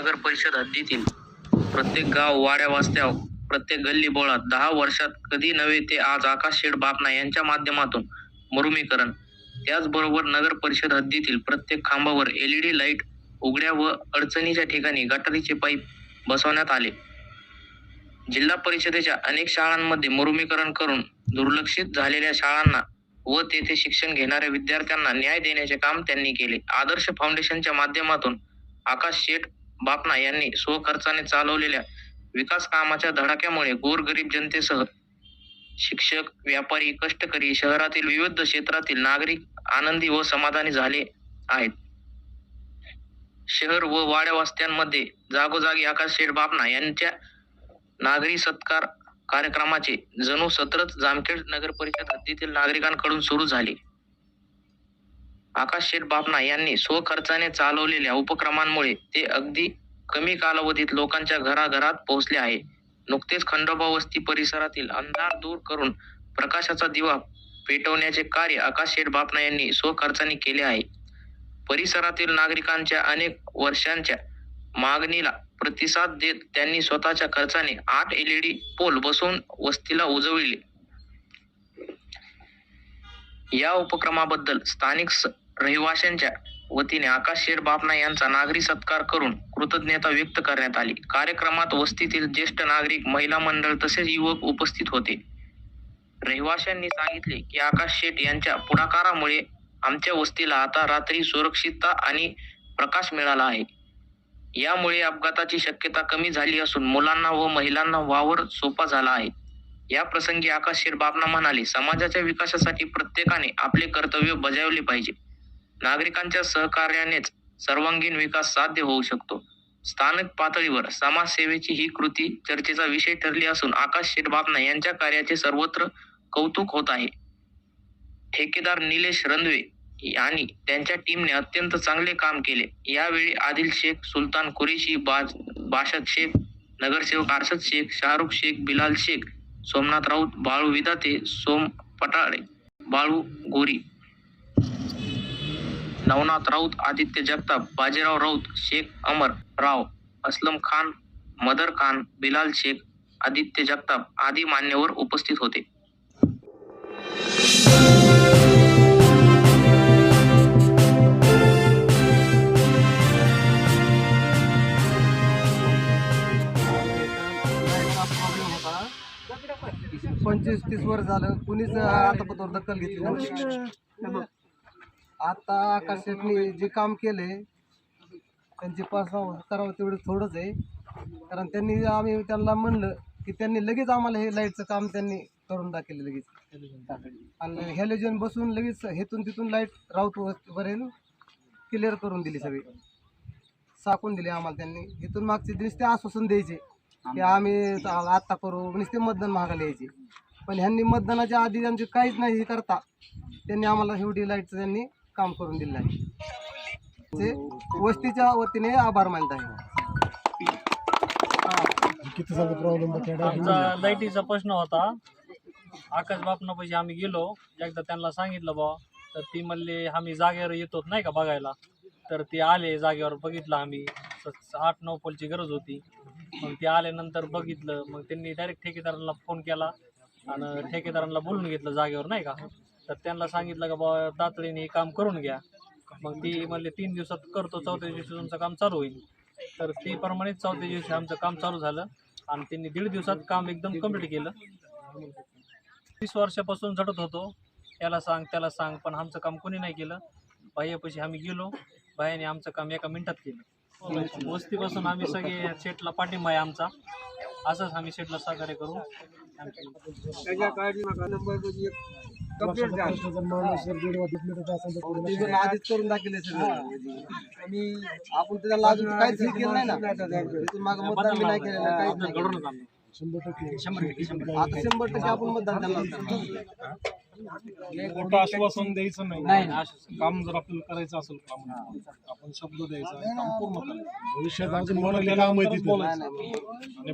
परिषद हद्दीतील प्रत्येक गाव वाड्या वास्त्याव प्रत्येक गल्ली बोळात दहा वर्षात कधी नव्हे ते आज आकाश शेड बापना यांच्या माध्यमातून मरुमीकरण. त्याचबरोबर नगर परिषद हद्दीतील प्रत्येक खांबावर एलईडी लाइट उघड्या व अडचणीच्या ठिकाणी गटारीचे पाईप बसवण्यात आले. जिल्हा परिषदेच्या अनेक शाळांमध्ये मरुमीकरण करून दुर्लक्षित झालेल्या शाळांना व तेथे शिक्षण घेणाऱ्या विद्यार्थ्यांना न्याय देण्याचे काम त्यांनी केले. आदर्श फाउंडेशनच्या माध्यमातून आकाश शेठ बापना यांनी स्वखर्चाने चालवलेल्या विकास कामाच्या धडाक्यामुळे गोरगरीब जनतेसह शिक्षक व्यापारी कष्टकरी शहरातील विविध क्षेत्रातील नागरिक आनंदी व समाधानी झाले आहेत. शहर व वाड्यावास्त्यांमध्ये जागोजागी आकाश शेठ बापना यांच्या नागरी सत्कार कार्यक्रमाचे जणू सत्रच जामखेड नगर परिषद हद्दीतील नागरिकांकडून सुरू झाले. आकाश शेठ बापना यांनी स्वखर्चाने चालवलेल्या उपक्रमांमुळे ते अगदी कमी कालावधीत लोकांच्या घराघरात पोहोचले आहे. नुकतेच खंडोबा वस्ती परिसरातील अंधार दूर करून प्रकाशाचा दिवा पेटवण्याचे कार्य आकाश शेठ बापना यांनी स्वखर्चाने केले आहे. परिसरातील नागरिकांच्या अनेक वर्षांच्या मागणीला प्रतिसाद देत त्यांनी स्वतःच्या खर्चाने आठ एलईडी पोल बसवून वस्तीला उजवली. या उपक्रमाबद्दल स्थानिक रहिवाशांच्या वतीने आकाश शेठ बापना यांचा नागरी सत्कार करून कृतज्ञता व्यक्त करण्यात आली. कार्यक्रमात वस्तीतील ज्येष्ठ नागरिक महिला मंडळ तसेच युवक उपस्थित होते. रहिवाशांनी सांगितले की आकाश शेठ यांच्या पुढाकारामुळे आमच्या वस्तीला आता रात्री सुरक्षितता आणि प्रकाश मिळाला आहे. यामुळे अपघाताची शक्यता कमी झाली असून मुलांना व महिलांना वावर सोपा झाला आहे. या प्रसंगी आकाश शेठ बापना म्हणाले समाजाच्या विकासासाठी प्रत्येकाने आपले कर्तव्य बजावले पाहिजे. नागरिकांच्या सहकार्यानेच सर्वांगीण विकास साध्य होऊ शकतो. स्थानिक पातळीवर समाजसेवेची ही कृती चर्चेचा विषय ठरली असून आकाश शेठ यांच्या कार्याचे सर्वत्र कौतुक होत आहे. ठेकेदार निलेश रंधवे आणि त्यांच्या टीमने अत्यंत चांगले काम केले. यावेळी आदिल शेख सुलतान कुरेशी बाज बाशद शेख नगरसेवक आरसद शेख शाहरुख शेख बिलाल शेख सोमनाथ राऊत बाळू विदाते सोम पटाळे बाळू गोरी नवनाथ राऊत आदित्य जगताप बाजीराव राऊत शेख अमर राव असलम खान मदर खान बिलाल शेख आदित्य जगताप आदी मान्यवर उपस्थित होते पंचवीस तीस वर्ष झालं कुणीच आतापर्यंत दखल घेतली नव्हती आता आकाश जे काम केले त्यांची पासनाव करावं तेवढं थोडंच आहे. कारण त्यांनी आम्ही त्यांना म्हणलं की त्यांनी लगेच आम्हाला हे लाईटचं काम त्यांनी करून दाखवलं लगेच. आणि हॅलोजन बसून लगेच हेतून तिथून लाइट राऊत पर्यंत क्लिअर करून दिली सगळी. साकून दिली आम्हाला त्यांनी. इथून मागचे दिवस ते आश्वासन द्यायचे. की आम्ही आत्ता करू नुसते मतदान मागायला यायचे. पण ह्यांनी मतदानाच्या आधी त्यांचे काहीच नाही हे करता. त्यांनी आम्हाला एवढी लाईटचं त्यांनी काम करून दिलं आहे. ते वस्तीच्या वतीने आभार मानत आहे आमचा लाईटीचा प्रश्न होता. आकाश बापनापाशी आम्ही गेलो. एकदा त्यांना सांगितलं बा तर ती म्हणले आम्ही जागेवर येतो नाही का बघायला? तर ते आले जागेवर बघितलं आम्ही. आठ नऊ पोलची गरज होती. मग ते आल्यानंतर बघितलं मग त्यांनी डायरेक्ट ठेकेदारांना फोन केला आणि ठेकेदारांना बोलून घेतलं जागेवर नाही का? तर त्यांना सांगितलं का बा तातडीने हे काम करून घ्या. मग ती म्हणले तीन दिवसात करतो चौथ्या दिवशी तुमचं काम चालू होईल. तर ते प्रमाणेच चौथ्या दिवशी आमचं काम चालू झालं आणि त्यांनी दीड दिवसात काम एकदम कंप्लीट केलं. तीस वर्षापासून झटत होतो. याला सांग त्याला सांग पण आमचं काम कोणी नाही केलं. बाह्यापाशी आम्ही गेलो. बाह्याने आमचं काम एका मिनिटात केलं. वस्तीपासून आम्ही सगळे शेटला पाठिंबा आहे आमचा. असंच आम्ही शेटला सहकार्य करू. आधीच करून दाखवले सगळं आपण त्याला लाजून काहीच केलं नाही ना. तिथून मागं मतदान नाही केलेलं काहीच नाही केलं. घडूनच आणलं शंभर टक्के. शंभर टक्के शंभर टक्के. आता शंभर टक्के आपण मतदान त्यांना आश्वासन द्यायचं नाही. काम जर आपल्याला करायचं असेल काम आपण शब्द द्यायचा आणि काम पूर्ण करायचं. भविष्यात अजून बोलायचं. आणि